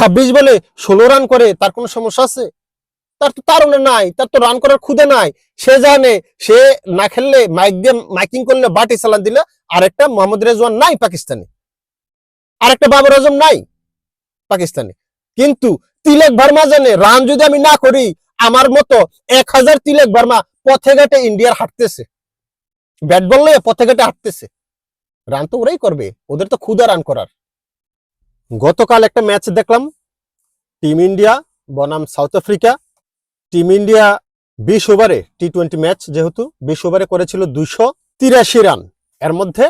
ছাব্বিশ বলে ষোলো রান করে, তার কোনো সমস্যা আছে? তার তো তারণে নাই, তার তো রান করার খুদে নাই। সে জানে, সে না খেললে মাইক দিয়ে মাইকিং করলে বাটি চালান দিলে আরেকটা মোহাম্মদ রেজওয়ান নাই পাকিস্তানে। আরেকটা বাবর আজম নাই পাকিস্তানে। কিন্তু তিলেক ভার্মা জানে রান যদি আমি না করি, আমার মতো এক হাজার তিলেক ভার্মা পথে ঘাটে ইন্ডিয়ার হাঁটতেছে। ব্যাট বল পথে ঘাটে হাঁটতেছে। রান তো ওরাই করবে, ওদের তো ক্ষুদা রান করার। গতকাল একটা ম্যাচ দেখলাম। টিম ইন্ডিয়া, বনাম সাউথ আফ্রিকা। টিম ইন্ডিয়া বিশ ওভারে টি টোয়েন্টি ম্যাচ যেহেতু, বিশ ওভারে করেছিল দুইশো তিরাশি রান। এর মধ্যে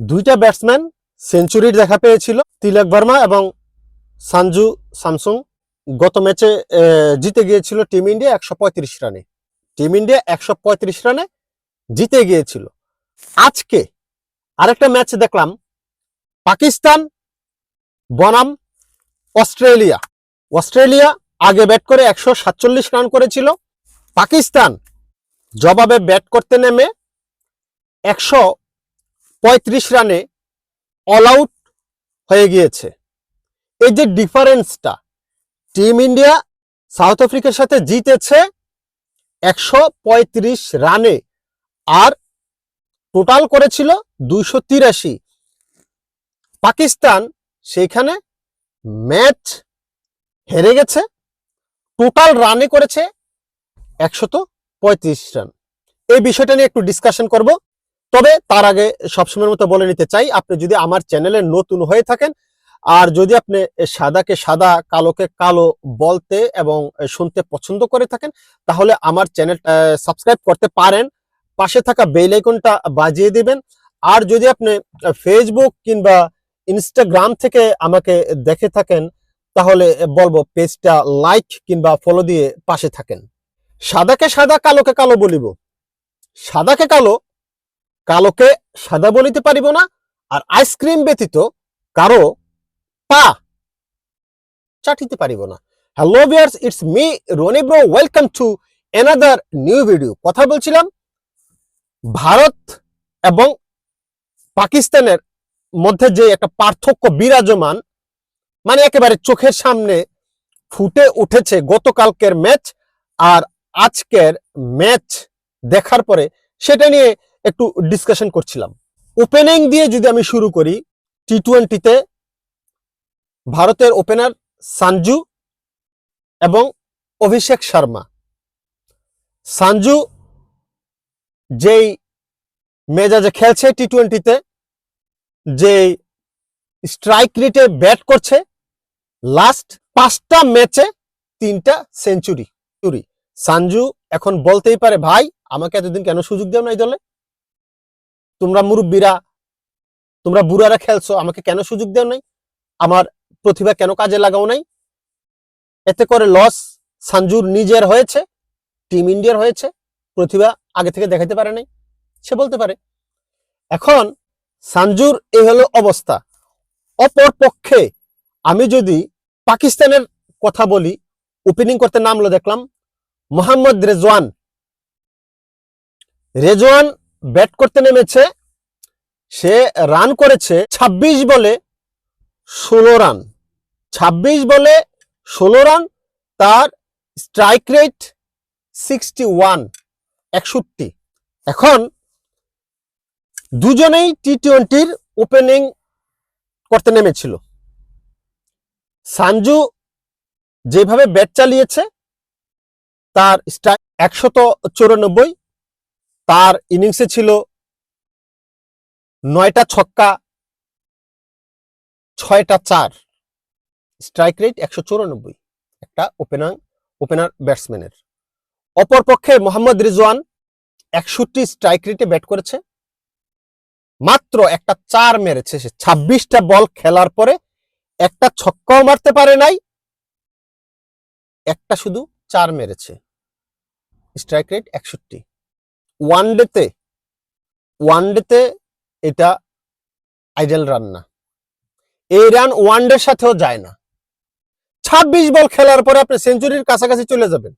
দুইটা ব্যাটসম্যান সেঞ্চুরির দেখা পেয়েছিল, তিলক ভার্মা এবং সানজু স্যামসুং। গত ম্যাচে জিতে গিয়েছিল টিম ইন্ডিয়া একশো পঁয়ত্রিশ রানে। টিম ইন্ডিয়া একশো পঁয়ত্রিশ রানে জিতে গিয়েছিল। আজকে আরেকটা ম্যাচ দেখলাম। পাকিস্তান বনাম, অস্ট্রেলিয়া। অস্ট্রেলিয়া আগে ব্যাট করে একশো সাতচল্লিশ রান করেছিল। পাকিস্তান জবাবে ব্যাট করতে নেমে একশো পঁয়ত্রিশ রানে অল আউট হয়ে গিয়েছে। এই যে ডিফারেন্সটা, টিম ইন্ডিয়া সাউথ আফ্রিকার সাথে জিতেছে একশো পঁয়ত্রিশ রানে আর টোটাল করেছিল দুইশো তিরাশি। পাকিস্তান সেইখানে ম্যাচ হেরে গেছে। টোটাল রানে করেছে একশত পঁয়ত্রিশ রান এই বিষয়টা নিয়ে একটু ডিসকাশন করব। তবে তার আগে সবসময়ের মতো বলে নিতে চাই, আপনি যদি আমার চ্যানেলে নতুন হয়ে থাকেন, আর যদি আপনি সাদাকে সাদা, কালোকে কালো বলতে এবং শুনতে পছন্দ করে থাকেন, তাহলে আমার চ্যানেল সাবস্ক্রাইব করতে পারেন। পাশে থাকা বেল আইকনটা বাজিয়ে দিবেন। আর যদি আপনি ফেসবুক কিংবা ইনস্টাগ্রাম থেকে আমাকে দেখে থাকেন, তাহলে বলব পেজটা লাইক কিংবা ফলো দিয়ে পাশে থাকেন। সাদাকে সাদা, কালোকে কালো বলিব। সাদাকে কালো, কালোকে সাদা বলিতে পারিব না, আর আইসক্রিম ব্যতীত কারও পা চাটিতে পারিব না। Hello viewers it's me Roni bro welcome to another new video কথা বলছিলাম ভারত এবং পাকিস্তানের মধ্যে যে একটা পার্থক্য বিরাজমান মানে একেবারে চোখের সামনে ফুটে উঠেছে গতকালকের ম্যাচ আর আজকের ম্যাচ দেখার পরে সেটা নিয়ে একটু ডিসকাশন করছিলাম। ওপেনিং দিয়ে যদি আমি শুরু করি টি টোয়েন্টিতে ভারতের ওপেনার সানজু এবং অভিষেক শর্মা। সানজু যেই মেজাজে খেলছে টি টোয়েন্টিতে যে স্ট্রাইক রেটে ব্যাট করছে লাস্ট পাঁচটা ম্যাচে তিনটা সেঞ্চুরি চুরি। সানজু এখন বলতেই পারে, ভাই, আমাকে এতদিন কেন সুযোগ দেও নাই দলে? তোমরা মুরব্বীরা, তোমরা বুড়ারা খেলছো, আমাকে কেন সুযোগ দেও নাই? আমার প্রতিভা কেন কাজে লাগাও নাই? এতে করে লস সানজুর নিজের হয়েছে টিম ইন্ডিয়ার হয়েছে, প্রতিভা আগে থেকে দেখাতে পারে নাই। সে বলতে পারে, এখন সানজুর, এই হলো অবস্থা। অপর পক্ষে আমি যদি পাকিস্তানের কথা বলি ওপেনিং করতে নামলো দেখলাম, মোহাম্মদ রেজওয়ান। রেজওয়ান ব্যাট করতে নেমেছে, সে রান করেছে ২৬ বলে ষোলো রান ২৬ বলে ষোলো রান তার স্ট্রাইক রেট সিক্সটি ওয়ান একষট্টি। এখন দুজনেই টি টোয়েন্টির ওপেনিং করতে নেমেছিল। সানজু যেভাবে ব্যাট চালিয়েছে, তার স্ট্রাইক একশত চৌরানব্বই, তার ইনিংসে ছিল নয়টা ছক্কা, ছয়টা চার। স্ট্রাইক রেট একশো চৌরানব্বই, একটা ওপেনার ওপেনার ব্যাটসম্যানের। অপরপক্ষে মোহাম্মদ রিজওয়ান একষট্টি স্ট্রাইক রেটে ব্যাট করেছে। মাত্র একটা চার মেরেছে সে। ছাব্বিশটা বল খেলার পরে একটা ছক্কাও মারতে পারে নাই, একটা শুধু চার মেরেছে। স্ট্রাইক রেট একষট্টি। ওয়ান ডেতে ওয়ান ডেতে এটা আইডেল রান না। এই রান ওয়ান ডের সাথেও যায় না। ছাব্বিশ বল খেলার পরে আপনি সেঞ্চুরির কাছাকাছি চলে যাবেন।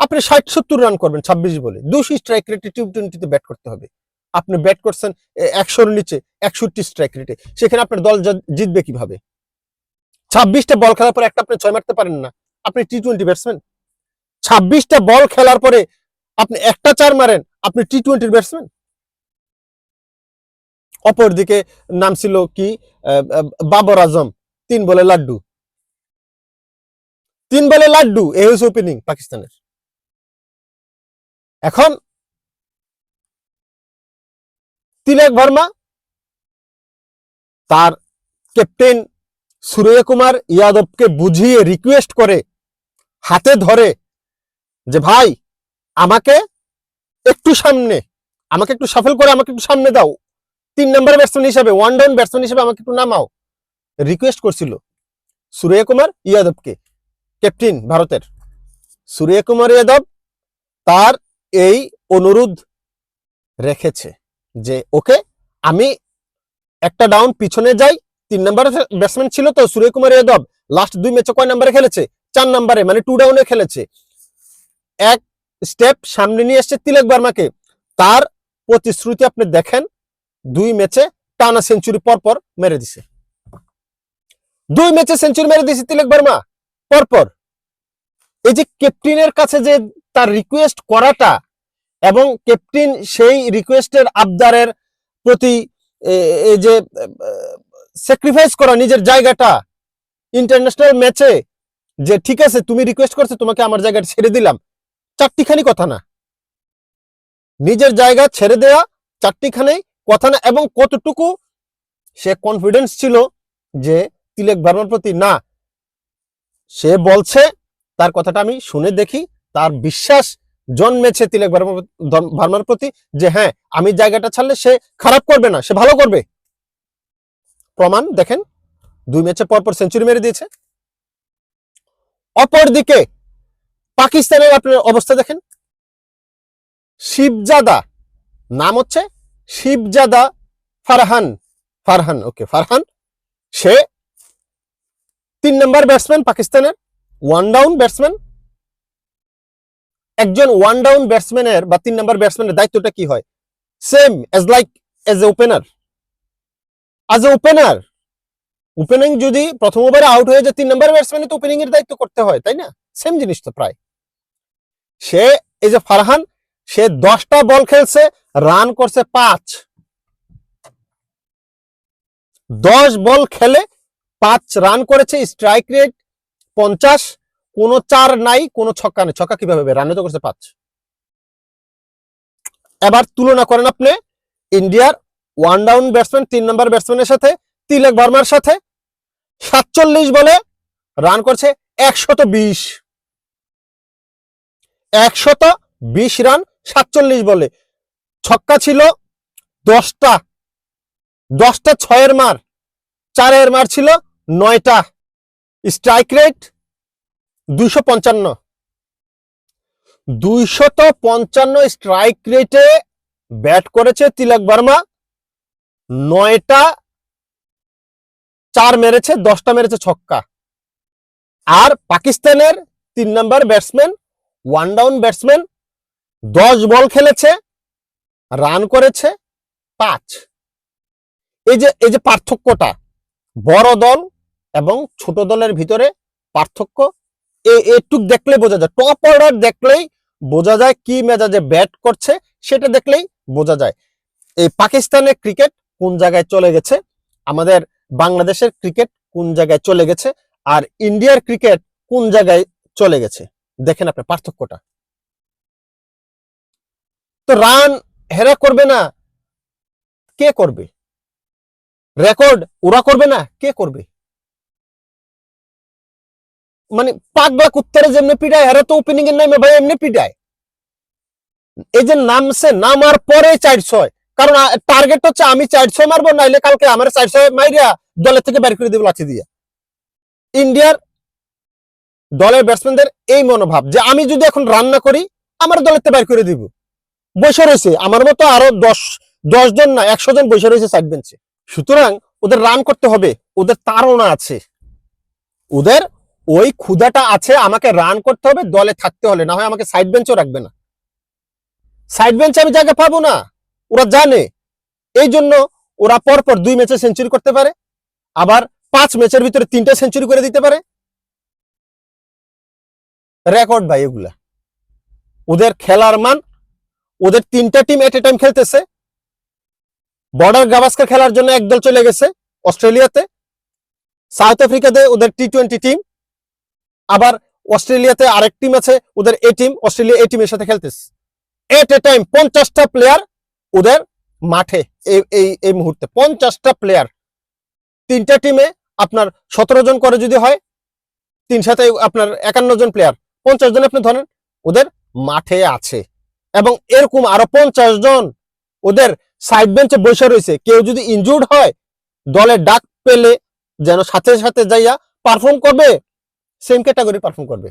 আপনি ষাট সত্তর রান করবেন ছাব্বিশ বলে। দুশো স্ট্রাইক রেটে টি টোয়েন্টিতে ব্যাট করতে হবে। আপনি ব্যাট করছেন একশোর নিচে, একষট্টি স্ট্রাইক রেটে সেখানে আপনার দল জিতবে কীভাবে? ছাব্বিশটা বল খেলার পরে একটা আপনি ছয় মারতে পারেন না। আপনি টি টোয়েন্টি ব্যাটসম্যান ছাব্বিশটা বল খেলার পরে আপনি একটা চার মারেন, আপনি টি টোয়েন্টির ব্যাটসম্যান অপরদিকে নাম ছিল কি? বাবর আজম, তিন বলে লাড্ডু। তিন বলে লাড্ডু এই হচ্ছে ওপেনিং পাকিস্তানের। এখন তিলক ভার্মা তার ক্যাপ্টেন সূর্য কুমার ইয়াদবকে বুঝিয়ে রিকোয়েস্ট করে হাতে ধরে যে, ভাই, আমাকে একটু সামনে, আমাকে একটু সফল করে আমাকে একটু সামনে দাও। তিন নম্বর ব্যাটসম্যান হিসেবে ওয়ান ডাউন ব্যাটসম্যান হিসেবে আমাকে একটু নামাও। রিকোয়েস্ট করছিল সূর্য কুমার ইয়াদবকে ক্যাপ্টেন ভারতের। সূর্য কুমার যাদব তার এই অনুরোধ রেখেছে। যে ওকে আমি একটা ডাউন পিছনে যাই, তিন নম্বরে ব্যাটসম্যান ছিল তো সূর্য কুমার যাদব লাস্ট দুই ম্যাচে কয় নম্বরে খেলেছে? চার নম্বরে মানে টু ডাউনে খেলেছে। এক স্টেপ সামনে নিয়ে এসছে তিলক বর্মাকে। তার প্রতিশ্রুতি আপনি দেখেন, দুই ম্যাচে টানা সেঞ্চুরি পর পর মেরে দিছে। দুই ম্যাচে সেঞ্চুরি মেরে দিছে তিলক বর্মা পরপর এই যে ক্যাপ্টেনের কাছে যে তার রিকোয়েস্ট করাটা এবং ক্যাপ্টেন সেই রিকোয়েস্টের আবদারের প্রতি যে স্যাক্রিফাইস করা নিজের জায়গাটা ইন্টারন্যাশনাল ম্যাচে যে ঠিক আছে, তুমি রিকোয়েস্ট করছ, তোমাকে আমার জায়গাটা ছেড়ে দিলাম। চারটিখানি কথা না। নিজের জায়গা ছেড়ে দেয়া, চারটিখানি কথা না, এবং কতটুকু সে কনফিডেন্স ছিল যে তিলেক ভার্মার প্রতি, না, সে বলছে, তার কথাটা আমি শুনে দেখি, তার বিশ্বাস জন্মেছে তিলক ভার্মার প্রতি যে হ্যাঁ আমি জায়গাটা ছাড়লে সে খারাপ করবে না, সে ভালো করবে। প্রমাণ দেখেন, দুই ম্যাচে পরপর সেঞ্চুরি মেরে দিয়েছে। অপরদিকে পাকিস্তানের আপনার অবস্থা দেখেন, শিবজাদা, নাম হচ্ছে শিবজাদা ফারহান ফারহান ওকে ফারহান, সে তিন নম্বর ব্যাটসম্যান পাকিস্তানের ওয়ান ডাউন ব্যাটসম্যান একজন ওয়ান ডাউন ব্যাটসম্যানের বা তিন নম্বর ব্যাটসম্যানের দায়িত্বটা কি হয়? Same as like as a opener as a opener opening যদি প্রথম ওভারে আউট হয়ে যায়, তিন নম্বর ব্যাটসম্যানে তো ওপেনিং এর দায়িত্ব করতে হয়, তাই না? সেম জিনিস তো প্রায়। সে, এই যে ফারহান, সে দশটা বল খেলছে রান করছে পাঁচ। দশ বল খেলে পাঁচ রান করেছে স্ট্রাইক রেট পঞ্চাশ কোনো চার নাই, কোনো ছক্কা নেই। ছক্কা কীভাবে হবে? রানে তো করছে পাঁচ। এবার তুলনা করেন আপনি ইন্ডিয়ার ওয়ান ডাউন ব্যাটসম্যান তিন নম্বর ব্যাটসম্যানের সাথে, তিলক ভার্মার সাথে। সাতচল্লিশ বলে রান করছে একশত বিশ। একশত বিশ রান, সাতচল্লিশ বলে। ছক্কা ছিল দশটা। দশটা ছয়ের মার। চারের মার ছিল নয়টা। স্ট্রাইক রেট দুইশো পঞ্চান্ন। দুইশত পঞ্চান্ন স্ট্রাইক রেটে ব্যাট করেছে তিলক বর্মা। নয়টা, চার মেরেছে, দশটা মেরেছে ছক্কা। আর পাকিস্তানের তিন number batsman one down batsman দশ বল খেলেছে রান করেছে পাঁচ। এই যে এই যে পার্থক্যটা, বড় দল এবং ছোট দলের ভিতরে পার্থক্য এটুক দেখলে বোঝা যায়। টপ অর্ডার দেখলেই বোঝা যায় কি মেজাজে ব্যাট করছে, সেটা দেখলেই বোঝা যায়। এই পাকিস্তানের ক্রিকেট কোন জায়গায় চলে গেছে? আমাদের বাংলাদেশের ক্রিকেট কোন জায়গায় চলে গেছে? আর ইন্ডিয়ার ক্রিকেট কোন জায়গায় চলে গেছে? দেখেন আপনি পার্থক্যটা। তো রান হেরা করবে না, কে করবে? রেকর্ড ওরা করবে না, কে করবে? মানে পাগলা কুত্তারে যেমনি পিটায় হেরা তো ওপেনিং এর নামে ভাই এমনি পিটায়। এই যে নামছে, নামার পরে চার ছয় কারণ টার্গেট হচ্ছে আমি চার ছয় মারবো, নাইলে কালকে আমার চার ছয় মাইরিয়া দলের থেকে বের করে দেবো লাঠি দিয়ে। ইন্ডিয়ার দলের ব্যাটসম্যানদের এই মনোভাব যে আমি যদি এখন রান না করি, আমার দলের বের করে দিব। বসে রয়েছে, আমার মতো আরও দশ দশ জন না, একশো জন বসে রয়েছে সাইড বেঞ্চে সুতরাং ওদের রান করতে হবে, ওদের তাড়না আছে। ওদের ওই ক্ষুদাটা আছে, আমাকে রান করতে হবে, দলে থাকতে হলে, না হয় আমাকে সাইড বেঞ্চও রাখবে না। সাইড বেঞ্চে আমি জায়গা পাবো না, ওরা জানে। এই জন্য ওরা পরপর দুই ম্যাচে সেঞ্চুরি করতে পারে, আবার পাঁচ ম্যাচের ভিতরে তিনটা সেঞ্চুরি করে দিতে পারে। রেকর্ড ভাই এগুলা। ওদের খেলার মান, ওদের তিনটা টিম এট এ টাইম খেলতেছে। বর্ডার গাভাস্কার খেলার জন্য একদল চলে গেছে, অস্ট্রেলিয়াতে। সাউথ আফ্রিকাতে ওদের টি টোয়েন্টি টিম আবার অস্ট্রেলিয়াতে আরেক টিম আছে, ওদের এ টিম অস্ট্রেলিয়া এ টিমের সাথে খেলতেছে। এট এ টাইম পঞ্চাশটা প্লেয়ার ওদের মাঠে, এই এই এই মুহূর্তে। পঞ্চাশটা প্লেয়ার তিনটা টিমে আপনার সতেরো জন করে যদি হয়, তিন সাথে আপনার একান্ন জন প্লেয়ার পঞ্চাশ জন আপনি ধরেন, ওদের মাঠে আছে। এবং এরকম আরও পঞ্চাশ জন ওদের সাইড বেঞ্চে বসে রয়েছে। কেউ যদি ইনজুর্ড হয়, দলে ডাক পেলে যেন সাথে সাথে যাইয়া পারফর্ম করবে সেম ক্যাটাগরি পারফর্ম করবে।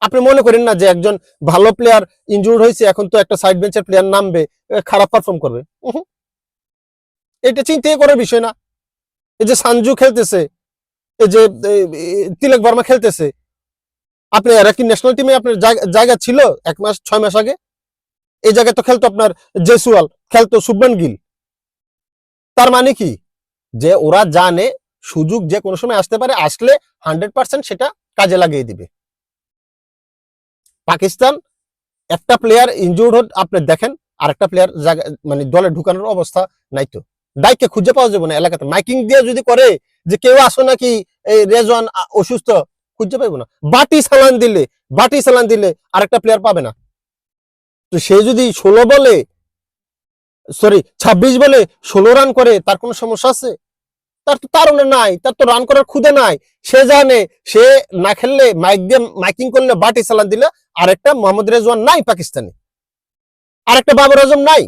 আপনি মনে করেন না যে একজন ভালো প্লেয়ার ইনজুর্ড হয়েছে, এখন তো একটা সাইড বেঞ্চের প্লেয়ার নামবে খারাপ পারফর্ম করবে। এটা চিন্তাই করার বিষয় না। এই যে সানজু খেলতেছে, এই যে তিলক বর্মা খেলতেছে, আপনি এরা কি ন্যাশনাল টিমে আপনার জায়গা- জায়গা ছিল এক মাস, ছয় মাস আগে? এই জায়গায় তো খেলতো আপনার জেসুয়াল খেলতো শুভমান গিল। তার মানে কি? যে ওরা জানে, সুযোগ যে কোনো সময় আসতে পারে, আসলে হান্ড্রেড পার্সেন্ট সেটা কাজে লাগিয়ে দিবে। পাকিস্তান, একটা প্লেয়ার ইনজুর্ড হন, আপনি দেখেন, আরেকটা প্লেয়ার মানে দলে ঢুকানোর অবস্থা নাই তো। ডাইকে খুঁজে পাওয়া যাবে না এলাকাতে। মাইকিং দিয়ে যদি করে যে কেউ আসো নাকি, এই রেজন অসুস্থ, খুঁজে পাইবো না। বাটি সালান দিলে, বাটি সালান দিলে আরেকটা প্লেয়ার পাবে না। তো সে যদি ষোলো বলে সরি ছাব্বিশ বলে ষোলো রান করে, তার কোনো সমস্যা আছে? তার তো তার নাই, তার তো রান করার খুদে নাই। সে জানে, সে না খেললে মাইক দিয়ে মাইকিং করলে বাটি সালান দিলে আরেকটা মোহাম্মদ রেজওয়ান নাই পাকিস্তানে। আরেকটা বাবর আজম নাই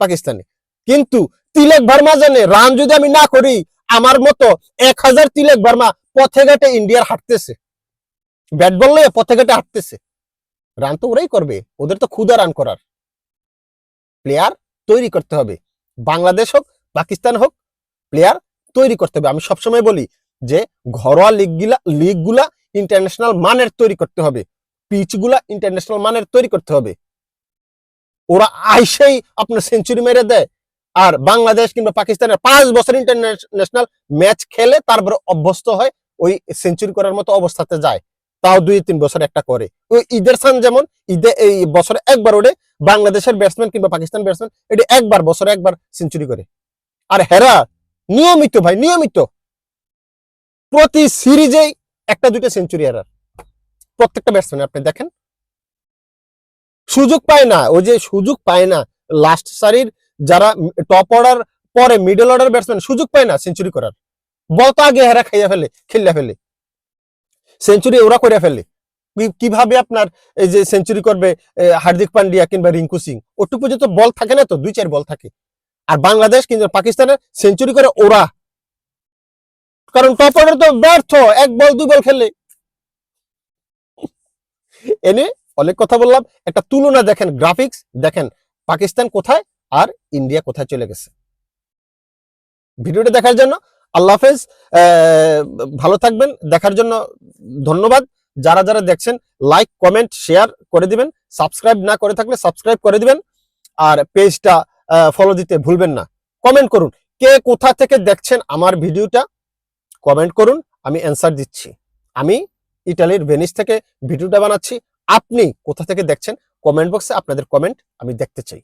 পাকিস্তানে। কিন্তু তিলক ভার্মা জানে রান যদি আমি না করি, আমার মতো এক হাজার তিলক ভার্মা পথে ঘাটে ইন্ডিয়ার হাঁটতেছে। ব্যাট বল নিয়ে পথে ঘাটে হাঁটতেছে। রান তো ওরাই করবে, ওদের তো ক্ষুদা রান করার। প্লেয়ার তৈরি করতে হবে। বাংলাদেশ হোক, পাকিস্তান হোক প্লেয়ার তৈরি করতে হবে। আমি সবসময় বলি যে ঘরোয়া লিগগুলা লিগগুলা ইন্টারন্যাশনাল মানের তৈরি করতে হবে। পিচগুলা ইন্টারন্যাশনাল মানের তৈরি করতে হবে। ওরা আইসেই আপনার সেঞ্চুরি মেরে দেয়। আর বাংলাদেশ কিংবা পাকিস্তানের পাঁচ বছর ইন্টারন্যাশনাল ম্যাচ খেলে তারপরে অভ্যস্ত হয়, ওই সেঞ্চুরি করার মতো অবস্থাতে যায়। তাও দুই, তিন বছর একটা করে। ওই ঈদের সান যেমন, ঈদে এই বছরে একবার ওঠে, বাংলাদেশের ব্যাটসম্যান কিংবা পাকিস্তান ব্যাটসম্যান এটি একবার, বছরে একবার সেঞ্চুরি করে। আর হেরা নিয়মিত ভাই, নিয়মিত। প্রতি সিরিজেই একটা দুইটা সেঞ্চুরি এরার প্রত্যেকটা ব্যাটসম্যান আপনি দেখেন। সুযোগ পায় না, ওই যে সুযোগ পায় না। লাস্ট সারির যারা টপ অর্ডার পরে মিডল অর্ডার ব্যাটসম্যান সুযোগ পায় না সেঞ্চুরি করার। বল তো আগে হেরা খাইয়া ফেলে, খেললে ফেলে। সেঞ্চুরি ওরা করে ফেলে। কীভাবে আপনার এই যে সেঞ্চুরি করবে হার্দিক পান্ডিয়া কিংবা রিঙ্কু সিং? ওটুকু পর্যন্ত বল থাকে না তো দুই চার বল থাকে। আর বাংলাদেশ কিন্তু পাকিস্তানের সেঞ্চুরি করে ওরা। কারণ টপ অর্ডার তো ব্যর্থ, এক বল, দুই বল খেললে এনে অনেক কথা বললাম। একটা তুলনা দেখেন গ্রাফিক্স দেখেন, পাকিস্তান কোথায় আর ইন্ডিয়া কোথায় চলে গেছে। ভিডিওটা দেখার জন্য আল্লাহ হাফেজ। ভালো থাকবেন, দেখার জন্য ধন্যবাদ। যারা যারা দেখছেন লাইক কমেন্ট শেয়ার করে দিবেন। সাবস্ক্রাইব না করে থাকলে সাবস্ক্রাইব করে দিবেন। আর পেজটা ফলো দিতে ভুলবেন না। কমেন্ট করুন, কে কোথা থেকে দেখছেন আমার ভিডিওটা? কমেন্ট করুন, আমি অ্যান্সার দিচ্ছি। আমি ইটালির ভেনিস থেকে ভিডিওটা বানাচ্ছি। আপনি কোথা থেকে দেখছেন? কমেন্ট বক্সে আপনাদের কমেন্ট আমি দেখতে চাই।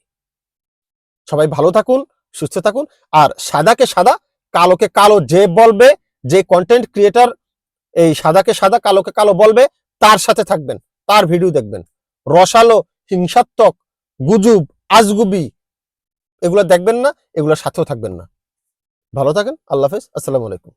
সবাই ভালো থাকুন, সুস্থ থাকুন, আর সাদাকে সাদা, কালোকে কালো যে বলবে, যে কন্টেন্ট ক্রিয়েটার এই সাদাকে সাদা, কালোকে কালো বলবে, তার সাথে থাকবেন, তার ভিডিও দেখবেন। রসালো, হিংসাত্মক, গুজুব, আজগুবি এগুলো দেখবেন না এগুলোর সাথেও থাকবেন না। ভালো থাকেন আল্লাহ হাফেজ আসসালামু আলাইকুম।